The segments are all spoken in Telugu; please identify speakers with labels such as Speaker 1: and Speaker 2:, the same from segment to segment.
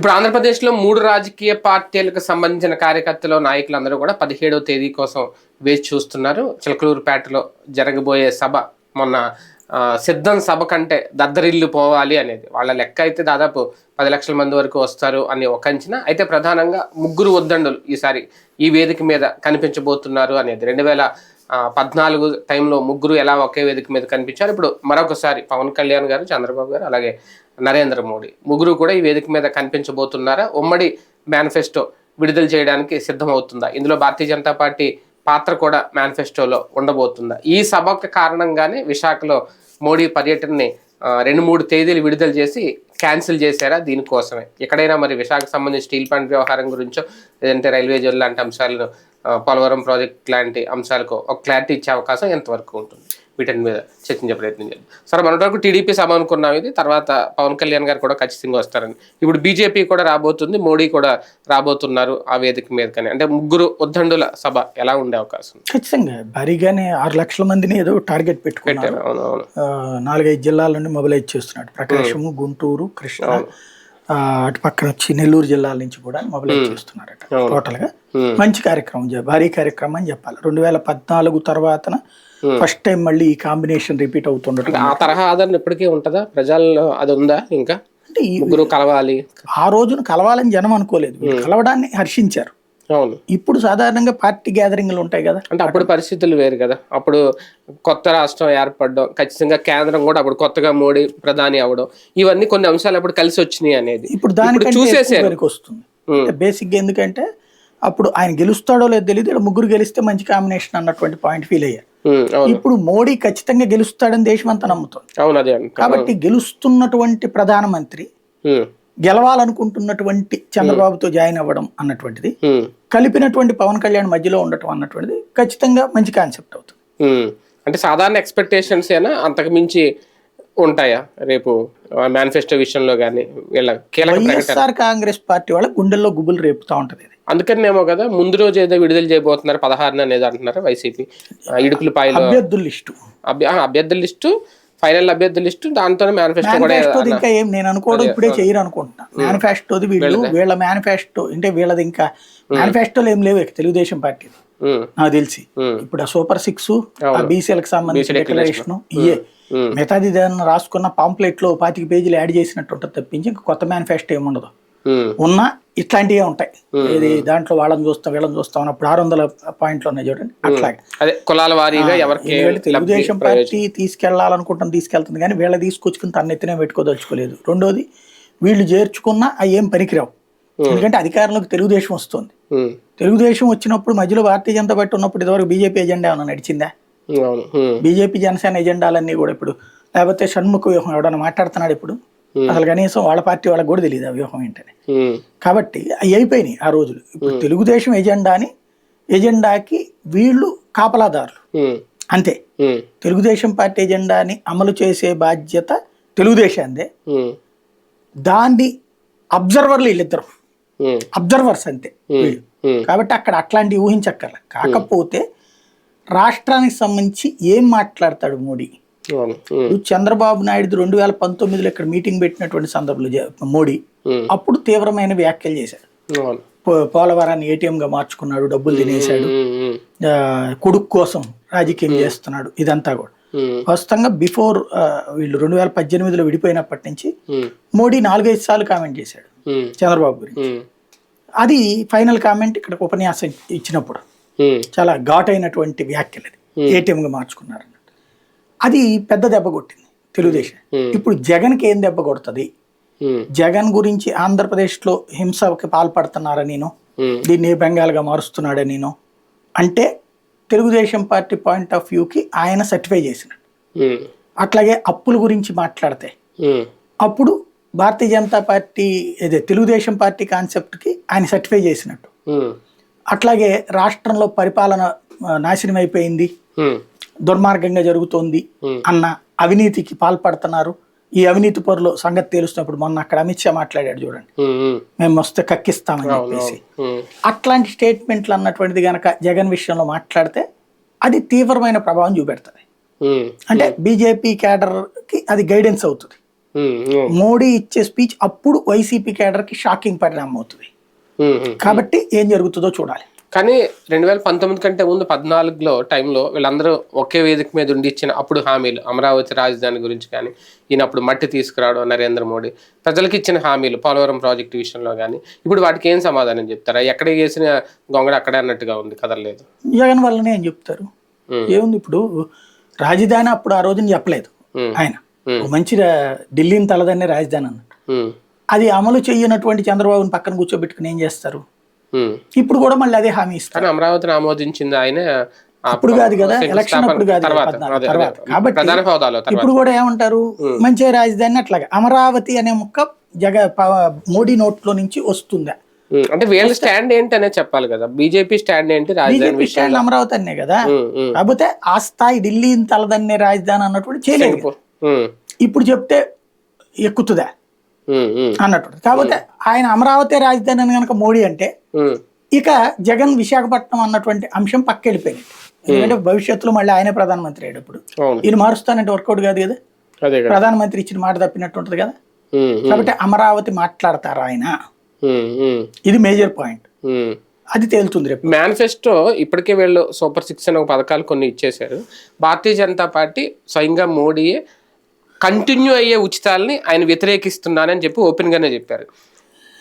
Speaker 1: ఇప్పుడు ఆంధ్రప్రదేశ్లో మూడు రాజకీయ పార్టీలకు సంబంధించిన కార్యకర్తలు నాయకులందరూ కూడా పదిహేడవ తేదీ కోసం వేచి చూస్తున్నారు. చిలకలూరుపేటలో జరగబోయే సభ మొన్న సిద్ధం సభ కంటే దద్దరిల్లు పోవాలి అనేది. వాళ్ళ లెక్క అయితే దాదాపు పది లక్షల మంది వరకు వస్తారు అని ఒక అంచనా. అయితే ప్రధానంగా ముగ్గురు ఉద్దండులు ఈసారి ఈ వేదిక మీద కనిపించబోతున్నారు అనేది. రెండు వేల పద్నాలుగు టైంలో ముగ్గురు ఎలా ఒకే వేదిక మీద కనిపించారు? ఇప్పుడు మరొకసారి పవన్ కళ్యాణ్ గారు చంద్రబాబు గారు అలాగే నరేంద్ర మోడీ ముగ్గురు కూడా ఈ వేదిక మీద కనిపించబోతున్నారా? ఉమ్మడి మేనిఫెస్టో విడుదల చేయడానికి సిద్ధమవుతుందా? ఇందులో భారతీయ జనతా పార్టీ పాత్ర కూడా మేనిఫెస్టోలో ఉండబోతుందా? ఈ సభకు కారణంగానే విశాఖలో మోడీ పర్యటనని రెండు మూడు తేదీలు విడుదల చేసి క్యాన్సిల్ చేశారా? దీనికోసమే ఎక్కడైనా మరి విశాఖకు సంబంధించి స్టీల్ ప్లాంట్ వ్యవహారం గురించో లేదంటే రైల్వే జోన్ లాంటి అంశాలను పోలవరం ప్రాజెక్ట్ లాంటి అంశాలకు ఒక క్లారిటీ ఇచ్చే అవకాశం ఎంతవరకు ఉంటుంది? వీటి మీద చర్చించే ప్రయత్నం చేద్దాం. సరే మొన్నటి వరకు టీడీపీ సభ అనుకున్నాం ఇది. తర్వాత పవన్ కళ్యాణ్ గారు కూడా ఖచ్చితంగా వస్తారని. ఇప్పుడు బీజేపీ కూడా రాబోతుంది మోడీ కూడా రాబోతున్నారు ఆ వేదిక మీద కానీ అంటే ముగ్గురు ఉద్దండుల సభ ఎలా ఉండే అవకాశం?
Speaker 2: ఖచ్చితంగా. భారీగానే ఆరు లక్షల మందిని ఏదో టార్గెట్ ఆ, నాలుగైదు జిల్లాల నుండి మొబిలైజ్ చేస్తున్నాడు ప్రకాశము గుంటూరు కృష్ణ అటు పక్కన వచ్చి నెల్లూరు జిల్లాల నుంచి కూడా మొబిలైజ్ చేస్తున్నారట. టోటల్గా
Speaker 1: Hmm.
Speaker 2: మంచి కార్యక్రమం భారీ కార్యక్రమం అని చెప్పాలి. రెండు వేల పద్నాలుగు తర్వాతన ఫస్ట్ టైం మళ్ళీ ఈ కాంబినేషన్ రిపీట్ అవుతుండటం
Speaker 1: ఆ తరహా ఆదరణ ఇప్పటికీ ఉంటుందా? ప్రజల్లో అది ఉందా ఇంకా?
Speaker 2: అంటే ఈ-
Speaker 1: ముగ్గురు కలవాలి.
Speaker 2: ఆ రోజున కలవాలని జనం అనుకోలేదు. వీళ్ళు కలవడాన్ని హర్షించారు.
Speaker 1: అవును.
Speaker 2: ఇప్పుడు సాధారణంగా పార్టీ గ్యాదరింగ్లు ఉంటాయి కదా.
Speaker 1: అంటే అప్పుడు పరిస్థితులు వేరు కదా. అప్పుడు కొత్త రాష్ట్రం ఏర్పడడం ఖచ్చితంగా కేంద్రం కూడా అప్పుడు కొత్తగా మోడీ ప్రధాని అవడం ఇవన్నీ కొన్ని అంశాలు అప్పుడు కలిసి వచ్చినాయి అనేది.
Speaker 2: ఇప్పుడు
Speaker 1: చూసేసారు.
Speaker 2: ఎక్కువ వస్తుంది. బేసిక్ ఎందుకంటే అప్పుడు ఆయన గెలుస్తాడో లేదో తెలియదు ఇక్కడ ముగ్గురు గెలిస్తే మంచి కాంబినేషన్ అన్నటువంటి పాయింట్ ఫీల్ అయ్యారు. ఇప్పుడు మోడీ ఖచ్చితంగా గెలుస్తాడని దేశం అంతా నమ్ముతుంది. కాబట్టి గెలుస్తున్నటువంటి ప్రధానమంత్రి గెలవాలనుకుంటున్నటువంటి చంద్రబాబుతో జాయిన్ అవ్వడం అన్నటువంటిది కలిపినటువంటి పవన్ కళ్యాణ్ మధ్యలో ఉండటం అన్నటువంటిది ఖచ్చితంగా మంచి కాన్సెప్ట్ అవుతుంది.
Speaker 1: అంటే సాధారణ ఎక్స్పెక్టేషన్స్ ఏనా అంతకు మించి ఉంటాయా? రేపు మేనిఫెస్టో విషయంలో కానీ వీళ్ళ
Speaker 2: వైఎస్ఆర్ కాంగ్రెస్ పార్టీ వాళ్ళ గుండెల్లో గుబులు రేపుతా ఉంటది.
Speaker 1: అందుకనేమో కదా ముందు రోజు ఏదో విడుదల చేయబోతున్నారు పదహారున అనేది అంటున్నారు వైసీపీ. ఇడుకులపాయలో
Speaker 2: అభ్యర్థుల లిస్టు.
Speaker 1: అభ్యర్థుల లిస్టు ఫైనల్ అభ్యర్థుల లిస్టు దాంతోనే మేనిఫెస్టో కూడా
Speaker 2: ఇంకా ఏం నేను అనుకోవడం ఇప్పుడే చేయరు అనుకుంటున్నా మేనిఫెస్టోది వీళ్ళు వీళ్ళ మేనిఫెస్టో అంటే వీళ్ళది ఇంకా మేనిఫెస్టోలు ఏం లేవు తెలుగుదేశం పార్టీది
Speaker 1: ఉమ్,
Speaker 2: నాకు తెలిసి. ఇప్పుడు ఆ సూపర్ సిక్స్ ఆ బీసీలకు సంబంధించిన డిక్లరేషన్ ఇయే. మిగతాది ఏదైనా రాసుకున్న పాంప్లెట్లో పాతిక పేజీలు యాడ్ చేసినట్టు ఉంటుంది తప్పించి ఇంకా కొత్త మేనిఫెస్టో ఏమి ఉండదు
Speaker 1: ఉమ్,
Speaker 2: ఉన్నా ఇట్లాంటివే ఉంటాయి. ఇది దాంట్లో వాళ్ళని చూస్తాం వీళ్ళని చూస్తాం అన్నప్పుడు ఆరు వందల పాయింట్లు ఉన్నాయి చూడండి. అట్లాగే.
Speaker 1: అదే కులాల వారీగా ఎవరికి
Speaker 2: తెలుగుదేశం పార్టీ తీసుకెళ్ళాలనుకుంటాం తీసుకెళ్తుంది కానీ వీళ్ళ తీసుకొచ్చుకుని తన ఎత్తునే పెట్టుకోదలుచుకోలేదు. రెండోది వీళ్ళు చేర్చుకున్నా అవి ఏం పనికిరావు. ఎందుకంటే అధికారంలోకి తెలుగుదేశం వస్తుంది. తెలుగుదేశం వచ్చినప్పుడు మధ్యలో భారతీయ జనతా పార్టీ ఉన్నప్పుడు ఇదివరకు బీజేపీ ఎజెండా ఏమైనా నడిచిందా? బీజేపీ జనసేన ఎజెండాలన్నీ కూడా ఇప్పుడు లేకపోతే షణ్ముఖ వ్యూహం ఎవడన్నా మాట్లాడుతున్నాడు ఇప్పుడు? అసలు కనీసం వాళ్ళ పార్టీ వాళ్ళకి కూడా తెలియదు ఆ వ్యూహం ఏంటని. కాబట్టి అవి అయిపోయినాయి ఆ రోజులు. ఇప్పుడు తెలుగుదేశం ఎజెండాని ఎజెండాకి వీళ్ళు కాపలాదారులు. అంతే. తెలుగుదేశం పార్టీ ఎజెండాని అమలు చేసే బాధ్యత తెలుగుదేశందే దాన్ని అబ్జర్వర్లు వీళ్ళిద్దరు. అబ్జర్వర్స్ అంతే కాబట్టి అక్కడ అట్లాంటివి ఊహించక్కర్ల. కాకపోతే రాష్ట్రానికి సంబంధించి ఏం మాట్లాడతాడు మోడీ? చంద్రబాబు నాయుడు రెండు వేల పంతొమ్మిదిలో ఇక్కడ మీటింగ్ పెట్టినటువంటి సందర్భంలో మోడీ అప్పుడు తీవ్రమైన వ్యాఖ్యలు చేశాడు. పోలవరాన్ని ఏటీఎంగా మార్చుకున్నాడు డబ్బులు తినేశాడు. కొడుకు కోసం రాజకీయం చేస్తున్నాడు ఇదంతా కూడా. వాస్తవంగా బిఫోర్ వీళ్ళు రెండు వేల పద్దెనిమిదిలో విడిపోయినప్పటి నుంచి మోడీ నాలుగైదు సార్లు కామెంట్ చేశాడు చంద్రబాబు గురించి. అది ఫైనల్ కామెంట్ ఇక్కడ ఉపన్యాసం ఇచ్చినప్పుడు చాలా ఘాటైనటువంటి వ్యాఖ్యలు అది ఏటీఎంగా మార్చుకున్నారు. అది పెద్ద దెబ్బ కొట్టింది తెలుగుదేశం. ఇప్పుడు జగన్కి ఏం దెబ్బ కొడుతుంది? జగన్ గురించి ఆంధ్రప్రదేశ్లో హింసకి పాల్పడుతున్నారనినో
Speaker 1: ఉమ్,
Speaker 2: దీన్ని బెంగాల్గా మారుస్తున్నాడనినో అంటే తెలుగుదేశం పార్టీ పాయింట్ ఆఫ్ వ్యూకి ఆయన సర్టిఫై చేసినట్టు అట్లాగే అప్పుల గురించి మాట్లాడితే అప్పుడు భారతీయ జనతా పార్టీ ఇదే తెలుగుదేశం పార్టీ కాన్సెప్ట్కి ఆయన సర్టిఫై చేసినట్టు. అట్లాగే రాష్ట్రంలో పరిపాలన నాశనం అయిపోయింది దుర్మార్గంగా జరుగుతోంది
Speaker 1: Hmm.
Speaker 2: అన్న అవినీతికి పాల్పడుతున్నారు. ఈ అవినీతి పరులు సంగతి తెలుస్తున్నప్పుడు మొన్న అక్కడ అమిత్ షా మాట్లాడాడు చూడండి.
Speaker 1: ఉమ్, ఉమ్,
Speaker 2: మేము వస్తే కక్కిస్తామని చెప్పేసి. అట్లాంటి స్టేట్మెంట్లు అన్నటువంటిది గనక జగన్ విషయంలో మాట్లాడితే అది తీవ్రమైన ప్రభావం చూపెడుతుంది. అంటే బీజేపీ క్యాడర్కి అది గైడెన్స్ అవుతుంది. మోడీ ఇచ్చే స్పీచ్ అప్పుడు వైసీపీ కేడర్కి షాకింగ్ పరిణామం అవుతుంది. కాబట్టి ఏం జరుగుతుందో చూడాలి.
Speaker 1: కానీ రెండు వేల పంతొమ్మిది కంటే ముందు పద్నాలుగులో టైంలో వీళ్ళందరూ ఒకే వేదిక మీద ఉండి ఇచ్చిన అప్పుడు హామీలు అమరావతి రాజధాని గురించి కానీ ఈయన అప్పుడు మట్టి తీసుకురావడం నరేంద్ర మోడీ ప్రజలకు ఇచ్చిన హామీలు పోలవరం ప్రాజెక్టు విషయంలో కానీ ఇప్పుడు వాటికి ఏం సమాధానం చెప్తారా? ఎక్కడ వేసిన గొంగడ అక్కడే అన్నట్టుగా ఉంది కదలలేదు.
Speaker 2: జగన్ వల్లనే ఏం చెప్తారు. ఏముంది ఇప్పుడు? రాజధాని అప్పుడు ఆ రోజున చెప్పలేదు ఆయన. మంచి ఢిల్లీని తలదన్నే రాజధాని అన్నాడు.
Speaker 1: ఉమ్,
Speaker 2: అది అమలు చేయనటువంటి చంద్రబాబుని పక్కన కూర్చోబెట్టుకుని ఏం చేస్తారు. ఇప్పుడు కూడా మళ్ళీ అదే హామీ ఇస్తారు.
Speaker 1: అమరావతిని ఆమోదించింది ఆయన
Speaker 2: అప్పుడు కాదు కదా ఎలక్షన్ అప్పుడు కాదు. కాబట్టి ఇప్పుడు కూడా ఏమంటారు? మంచి రాజధాని అట్లాగే. అమరావతి అనే ముక్క జగ మోడీ నోట్లో నుంచి వస్తుందా?
Speaker 1: అంటే వీళ్ళ స్టాండ్ ఏంటి అనేది చెప్పాలి కదా. బీజేపీ స్టాండ్ ఏంటి?
Speaker 2: బీజేపీ స్టాండ్ అమరావతి అనే కదా. కాకపోతే ఆ స్థాయి ఢిల్లీని తలదన్నే రాజధాని అన్నటువంటి చేయలేదు. ఇప్పుడు చెప్తే ఎక్కుతుందా? అన్నట్టు కాకపోతే ఆయన అమరావతి రాజధాని అని కనుక మోడీ అంటే ఇక జగన్ విశాఖపట్నం అన్నటువంటి అంశం పక్కెళ్ళిపోయింది ఎందుకంటే భవిష్యత్తులో మళ్ళీ ఆయనే ప్రధానమంత్రి అయ్యేటప్పుడు. ఈయన మారుస్తానంటే వర్కౌట్ కాదు కదా? ప్రధానమంత్రి ఇచ్చిన మాట తప్పినట్టు ఉంటుంది కదా? కాబట్టి అమరావతి మాట్లాడతారా ఆయన? ఇది మేజర్ పాయింట్. అది తేలుతుంది రేపు.
Speaker 1: మేనిఫెస్టో ఇప్పటికే వీళ్ళు సూపర్ సిక్స్ అనే ఒక పథకాలు కొన్ని ఇచ్చేశారు. భారతీయ జనతా పార్టీ స్వయంగా మోడీయే కంటిన్యూ అయ్యే ఉచితాలని ఆయన వ్యతిరేకిస్తున్నానని చెప్పి ఓపెన్ గానే చెప్పారు.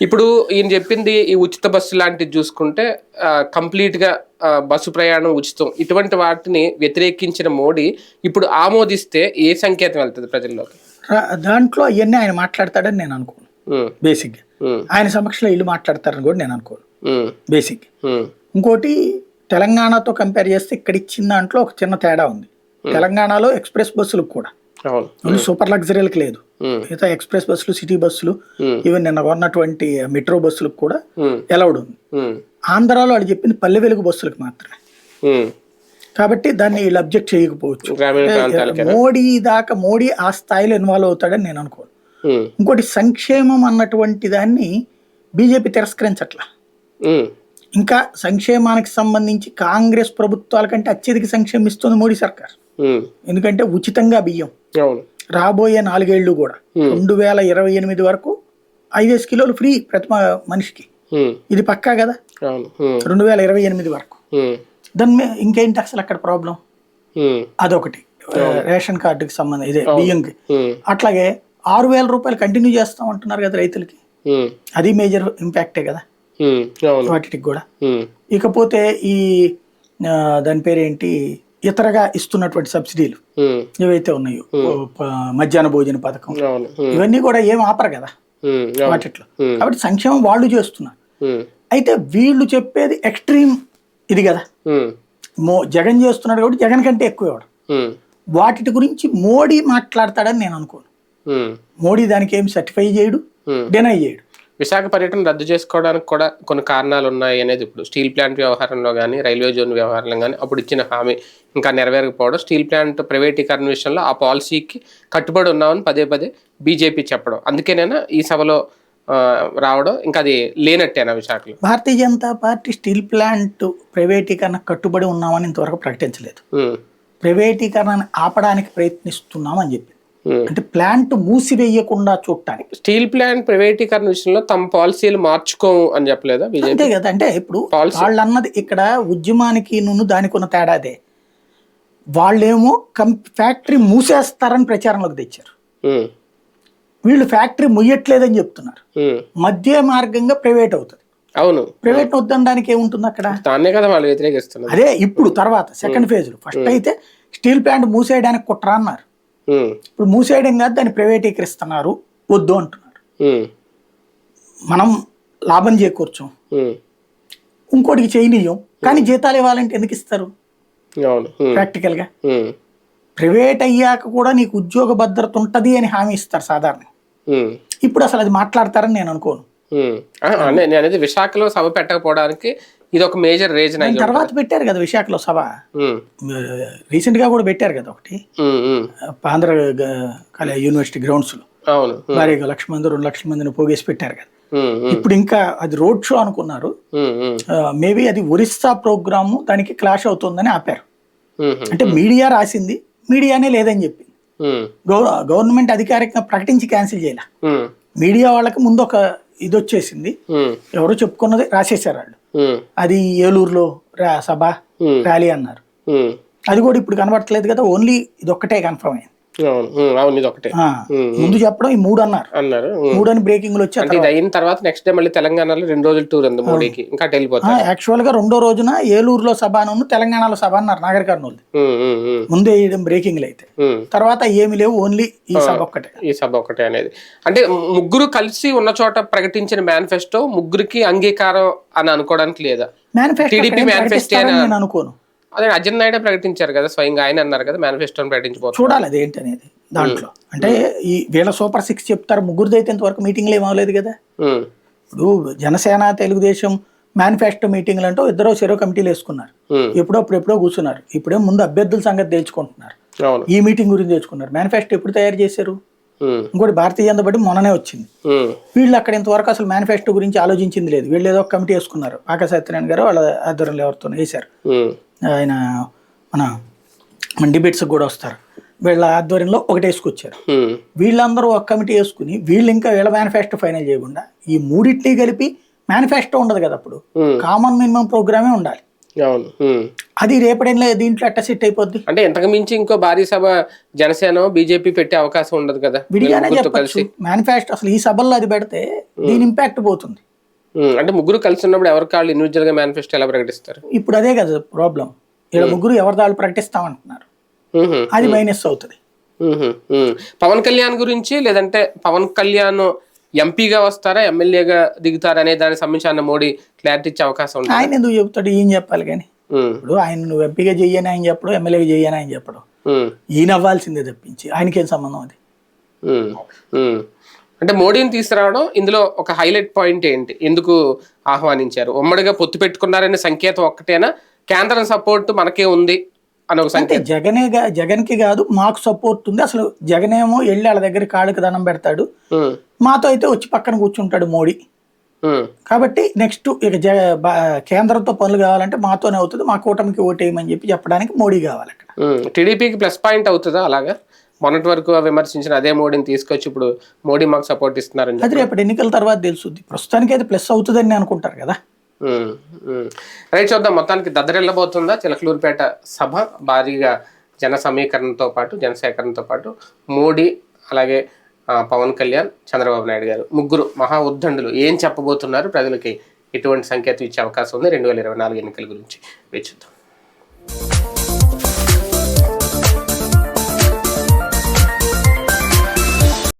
Speaker 1: ఇప్పుడు ఈయన చెప్పింది ఈ ఉచిత బస్సు లాంటిది చూసుకుంటే ఆ, complete గా ఆ, బస్సు ప్రయాణం ఉచితం. ఇటువంటి వాటిని వ్యతిరేకించిన మోడీ ఇప్పుడు ఆమోదిస్తే ఏ సంకేతం వెళ్తుంది ప్రజల్లోకి?
Speaker 2: దాంట్లో అవన్నీ ఆయన మాట్లాడతాడని నేను అనుకోను. బేసిక్గా.
Speaker 1: ఉమ్,
Speaker 2: ఆయన సమక్షంలో ఇల్లు మాట్లాడతారని కూడా నేను అనుకోను. బేసిక్. ఇంకోటి తెలంగాణతో కంపేర్ చేస్తే ఇక్కడ ఇచ్చిన దాంట్లో ఒక చిన్న తేడా ఉంది. తెలంగాణలో ఎక్స్ప్రెస్ బస్సులకు కూడా. ఓన్లీ సూపర్ లగ్జరీలకు లేదు. మిగతా ఎక్స్ప్రెస్ బస్సులు సిటీ బస్సులు ఈవెన్ నిన్న కొన్నటువంటి మెట్రో బస్సులకు కూడా ఎలౌడ్ ఉంది. ఆంధ్రాలో వాళ్ళు చెప్పింది పల్లె వెలుగు బస్సులకు మాత్రమే. కాబట్టి దాన్ని వీళ్ళు అబ్జెక్ట్ చేయకపోవచ్చు. మోడీ దాకా మోడీ ఆ స్థాయిలో ఇన్వాల్వ్ అవుతాడని నేను అనుకోను. ఇంకోటి సంక్షేమం అన్నటువంటి దాన్ని బీజేపీ తిరస్కరించట్లా. ఇంకా సంక్షేమానికి సంబంధించి కాంగ్రెస్ ప్రభుత్వాల కంటే అత్యధిక సంక్షేమం ఇస్తుంది మోడీ సర్కార్. ఎందుకంటే ఉచితంగా బియ్యం.
Speaker 1: అవును
Speaker 2: రాబోయే నాలుగేళ్ళు కూడా రెండు వేల ఇరవై ఎనిమిది వరకు ఐదేసి కిలోలు ఫ్రీ ప్రతి మనిషికి. ఇది పక్కా కదా? రెండు వేల ఇరవై ఎనిమిది వరకు. దాని మీద ఇంకేంటి అసలు అక్కడ ప్రాబ్లం అదొకటి. రేషన్ కార్డుకి సంబంధం ఇదే బియ్యంకి. అట్లాగే ఆరు వేల రూపాయలు కంటిన్యూ చేస్తాం అంటున్నారు కదా రైతులకి. అది మేజర్ ఇంపాక్టే కదా? వాటికి కూడా. ఇకపోతే ఈ దాని పేరేంటి? ఇతరగా ఇస్తున్నటువంటి సబ్సిడీలు ఏవైతే ఉన్నాయో మధ్యాహ్న భోజన పథకం ఇవన్నీ కూడా ఏం ఆపరు కదా వాటిట్లో. కాబట్టి సంక్షేమం వాళ్ళు చేస్తున్నారు. అయితే వీళ్ళు చెప్పేది ఎక్స్ట్రీమ్ ఇది కదా. మో జగన్ చేస్తున్నాడు కాబట్టి జగన్ కంటే ఎక్కువ ఇవ్వడం వాటి గురించి మోడీ మాట్లాడతాడని నేను అనుకోను. మోడీ దానికి ఏం సర్టిఫై చేయడు. డినై చేయడు.
Speaker 1: విశాఖ పర్యటన రద్దు చేసుకోవడానికి కూడా కొన్ని కారణాలు ఉన్నాయి అనేది ఇప్పుడు స్టీల్ ప్లాంట్ వ్యవహారంలో కానీ రైల్వే జోన్ వ్యవహారంలో కానీ అప్పుడు ఇచ్చిన హామీ ఇంకా నెరవేరకపోవడం స్టీల్ ప్లాంట్ ప్రైవేటీకరణ విషయంలో ఆ పాలసీకి కట్టుబడి ఉన్నామని పదే పదే బీజేపీ చెప్పడం. అందుకేనైనా ఈ సభలో రావడం ఇంకా అది లేనట్టేనా విశాఖలో?
Speaker 2: Bharatiya Janata Party steel plant ప్రైవేటీకరణ కట్టుబడి ఉన్నామని ఇంతవరకు ప్రకటించలేదు.
Speaker 1: ఉమ్,
Speaker 2: ప్రైవేటీకరణను ఆపడానికి ప్రయత్నిస్తున్నామని చెప్పి. అంటే ప్లాంట్ మూసివేయకుండా చూడటానికి.
Speaker 1: స్టీల్ ప్లాంట్ ప్రైవేటీకరణ విషయంలో తమ పాలసీలు మార్చుకోము అని చెప్పలేదా
Speaker 2: అంతే కదా అంటే ఇప్పుడు. వాళ్ళు అన్నది ఇక్కడ ఉద్యమానికి నువ్వు దానికి ఉన్న తేడాదే వాళ్ళేమో కం ఫ్యాక్టరీ మూసేస్తారని ప్రచారంలోకి తెచ్చారు. వీళ్ళు ఫ్యాక్టరీ ముయ్యట్లేదని చెప్తున్నారు. మధ్య మార్గంగా ప్రైవేట్ అవుతుంది.
Speaker 1: అవును.
Speaker 2: ప్రైవేట్ వద్దనడానికి ఏముంటుంది అక్కడ?
Speaker 1: దాన్నే కదా వాళ్ళు వ్యతిరేకిస్తున్నారు.
Speaker 2: అదే ఇప్పుడు తర్వాత సెకండ్ ఫేజ్ ఫస్ట్ అయితే స్టీల్ ప్లాంట్ మూసేయడానికి కుట్ర అన్నారు. ఇప్పుడు మూసేయడం కాదు దాన్ని ప్రైవేటీకరిస్తున్నారు. వద్దు అంటున్నారు. మనం లాభం చేకూర్చాం. ఇంకోటికి చేయనీయం. కానీ జీతాలు ఇవ్వాలంటే ఎందుకు ఇస్తారు? ప్రాక్టికల్గా.
Speaker 1: ఉమ్,
Speaker 2: ప్రైవేట్ అయ్యాక కూడా నీకు ఉద్యోగ భద్రత ఉంటుంది అని హామీ ఇస్తారు సాధారణ. ఇప్పుడు అసలు అది మాట్లాడతారని నేను అనుకోను.
Speaker 1: అనేది విశాఖలో సభ పెట్టకపోవడానికి ఇది ఒక మేజర్ రీజన్
Speaker 2: తర్వాత పెట్టారు కదా విశాఖలో సభ. రీసెంట్గా కూడా పెట్టారు కదా ఒకటి. ఆంధ్ర యూనివర్సిటీ
Speaker 1: గ్రౌండ్స్లో
Speaker 2: భారీగా లక్ష మంది రెండు లక్షల మందిని పోగేసి పెట్టారు కదా. ఇప్పుడు ఇంకా అది రోడ్ షో అనుకున్నారు. మేబీ అది ఒరిస్సా ప్రోగ్రాము దానికి క్లాష్ అవుతుందని ఆపారు. అంటే మీడియా రాసింది మీడియానే లేదని చెప్పింది గౌ- గవర్నమెంట్ అధికారికంగా ప్రకటించి క్యాన్సిల్ చేయాల. మీడియా వాళ్ళకి ముందు ఒక ఇది వచ్చేసింది. ఎవరో చెప్పుకున్నది రాసేసారు వాళ్ళు. అది ఏలూరులో రా సభ ర్యాలీ అన్నారు. అది కూడా ఇప్పుడు కనబడట్లేదు కదా ఓన్లీ ఇది ఒక్కటే కన్ఫర్మ్ అయింది.
Speaker 1: అవును. ఇది ఒకటే.
Speaker 2: ముందు చెప్పడం ఈ మూడు అన్నారు.
Speaker 1: అన్నారు.
Speaker 2: మూడు అని బ్రేకింగ్లో వచ్చి
Speaker 1: అంటే ఇది అయిన తర్వాత నెక్స్ట్ డే మళ్ళీ తెలంగాణలో రెండు రోజులు టూర్ ఉంది మోడీకి. ఇంకా వెళ్ళిపోతారు.
Speaker 2: యాక్చువల్గా రెండో రోజున ఏలూరులో సభ అని తెలంగాణలో సభ అన్నారు నాగర్ కర్నూలు ముందే వేయడం బ్రేకింగ్ అయితే. తర్వాత ఏమి లేవు ఓన్లీ ఈ సభ ఒక్కటే.
Speaker 1: ఈ సభ ఒకటే అనేది. అంటే ముగ్గురు కలిసి ఉన్న చోట ప్రకటించిన మేనిఫెస్టో ముగ్గురికి అంగీకారం అని అనుకోవడానికి లేదా?
Speaker 2: మేనిఫెస్టో
Speaker 1: అయినా-
Speaker 2: నేను అనుకోను.
Speaker 1: అదే అజయ్ నాయుడే ప్రకటించారు కదా స్వయంగా ఆయన అన్నారు కదా మేనిఫెస్టోని ప్రకటించబోతున్నారు
Speaker 2: చూడాలి అదేంటి అనేది దాంట్లో. అంటే ఈ వీళ్ళ సూపర్ సిక్స్ చెప్తారు ముగ్గురు అయితే ఇంతవరకు మీటింగ్లు ఏం అవ్వలేదు కదా. ఇప్పుడు జనసేన తెలుగుదేశం మేనిఫెస్టో మీటింగ్లు అంటూ ఇద్దరు చెరో కమిటీలు వేసుకున్నారు. ఎప్పుడో అప్పుడు ఎప్పుడో కూర్చున్నారు. ఇప్పుడే ముందు అభ్యర్థుల సంగతి తెలుసుకుంటున్నారు ఈ మీటింగ్ గురించి తెలుసుకున్నారు మేనిఫెస్టో ఎప్పుడు తయారు చేశారు? ఇంకోటి భారతీయ జనతా పార్టీ మొన్ననే వచ్చింది. వీళ్ళు అక్కడ ఇంతవరకు అసలు మేనిఫెస్టో గురించి ఆలోచించింది లేదు. వీళ్ళు ఏదో ఒక కమిటీ వేసుకున్నారు. ఆకాశ సత్యనారాయణ గారు వాళ్ళ ఆధ్వర్యంలో ఎవరితో వేశారు. ఆయన మన మన డిబేట్స్ కూడా వస్తారు. వీళ్ళ ఆధ్వర్యంలో ఒకటి వేసుకొచ్చారు వీళ్ళందరూ ఒక కమిటీ వేసుకుని వీళ్ళు ఇంకా వీళ్ళ మేనిఫెస్టో ఫైనల్ చేయకుండా ఈ మూడింటిని కలిపి మేనిఫెస్టో ఉండదు కదా అప్పుడు. కామన్ మినిమం ప్రోగ్రామే ఉండాలి. అది రేపటి దీంట్లో ఎట్ట సెట్ అయిపోద్ది.
Speaker 1: అంటే ఇంతకు మించి ఇంకో భారీ సభ జనసేన బీజేపీ పెట్టే అవకాశం ఉండదు కదా.
Speaker 2: విడిగానే చెప్పచ్చు. మేనిఫెస్టో అసలు ఈ సభల్లో అది పెడితే దీని ఇంపాక్ట్ పోతుంది.
Speaker 1: అంటే ముగ్గురు కలిసి ఉన్నప్పుడు ఎవరికి వాళ్ళు ఇండివిజువల్గా మేనిఫెస్టో ఎలా ప్రకటిస్తారు?
Speaker 2: ఇప్పుడు అదే కదా ప్రాబ్లం ఇలా ముగ్గురు ఎవరి దాళ్ళు ప్రకటిస్తామంటున్నారు.
Speaker 1: ఉహు,
Speaker 2: అది మైనస్ అవుతుంది.
Speaker 1: పవన్ కళ్యాణ్ గురించి లేదంటే పవన్ కళ్యాణ్ ఎంపీగా వస్తారా ఎమ్మెల్యేగా దిగుతారా అనే దానికి సంబంధించి అన్న మోడీ క్లారిటీ ఇచ్చే అవకాశం ఉంటుంది?
Speaker 2: ఆయన ఎందుకు చెప్తాడు ఈయన చెప్పాలి కానీ? ఇప్పుడు ఆయన నువ్వు ఎంపీగా చెయ్యని ఆయన చెప్పడం ఎమ్మెల్యేగా చెయ్యని ఆయన చెప్పడం. ఈయన అవ్వాల్సిందే తప్పించి. ఆయనకేం సంబంధం అది?
Speaker 1: అంటే మోడీని తీసుకురావడం ఇందులో ఒక హైలైట్ పాయింట్ ఏంటి? ఎందుకు ఆహ్వానించారు? ఉమ్మడిగా పొత్తు పెట్టుకున్నారనే సంకేతం ఒక్కటేనా? కేంద్రం సపోర్ట్ మనకే ఉంది అని ఒక
Speaker 2: అంటే
Speaker 1: సంకేతం.
Speaker 2: జగనే జగన్కి కాదు మాకు సపోర్ట్ ఉంది. అసలు జగనేమో వెళ్ళి వాళ్ళ దగ్గర కాళ్ళకి దండం పెడతాడు. మాతో అయితే వచ్చి పక్కన కూర్చుంటాడు మోడీ. కాబట్టి నెక్స్ట్ ఇక జ బా- కేంద్రంతో పనులు కావాలంటే మాతోనే అవుతుంది. మా కూటమికి ఓటేయమని చెప్పి చెప్పడానికి మోడీ కావాలి అక్కడ.
Speaker 1: టీడీపీకి ప్లస్ పాయింట్ అవుతుందా అలాగా? మొన్నటి వరకు విమర్శించిన అదే మోడీని తీసుకొచ్చి ఇప్పుడు మోడీ మాకు సపోర్ట్ ఇస్తున్నారని
Speaker 2: అది రేపటి ఎన్నికల తర్వాత తెలుస్తుంది ప్రస్తుతానికి అయితే ప్లస్ అవుతుందని అనుకుంటారు కదా.
Speaker 1: రైట్ చూద్దాం. మొత్తానికి దద్దరిల్లబోతుందా చిలకలూరుపేట సభ భారీగా జన సమీకరణతో పాటు జన సేకరణతో పాటు మోడీ అలాగే పవన్ కళ్యాణ్ చంద్రబాబు నాయుడు గారు ముగ్గురు మహా ఉద్దండులు ఏం చెప్పబోతున్నారు? ప్రజలకి ఎటువంటి సంకేతం ఇచ్చే అవకాశం ఉంది. రెండు వేల ఇరవై నాలుగు ఎన్నికల గురించి వేచి చూద్దాం.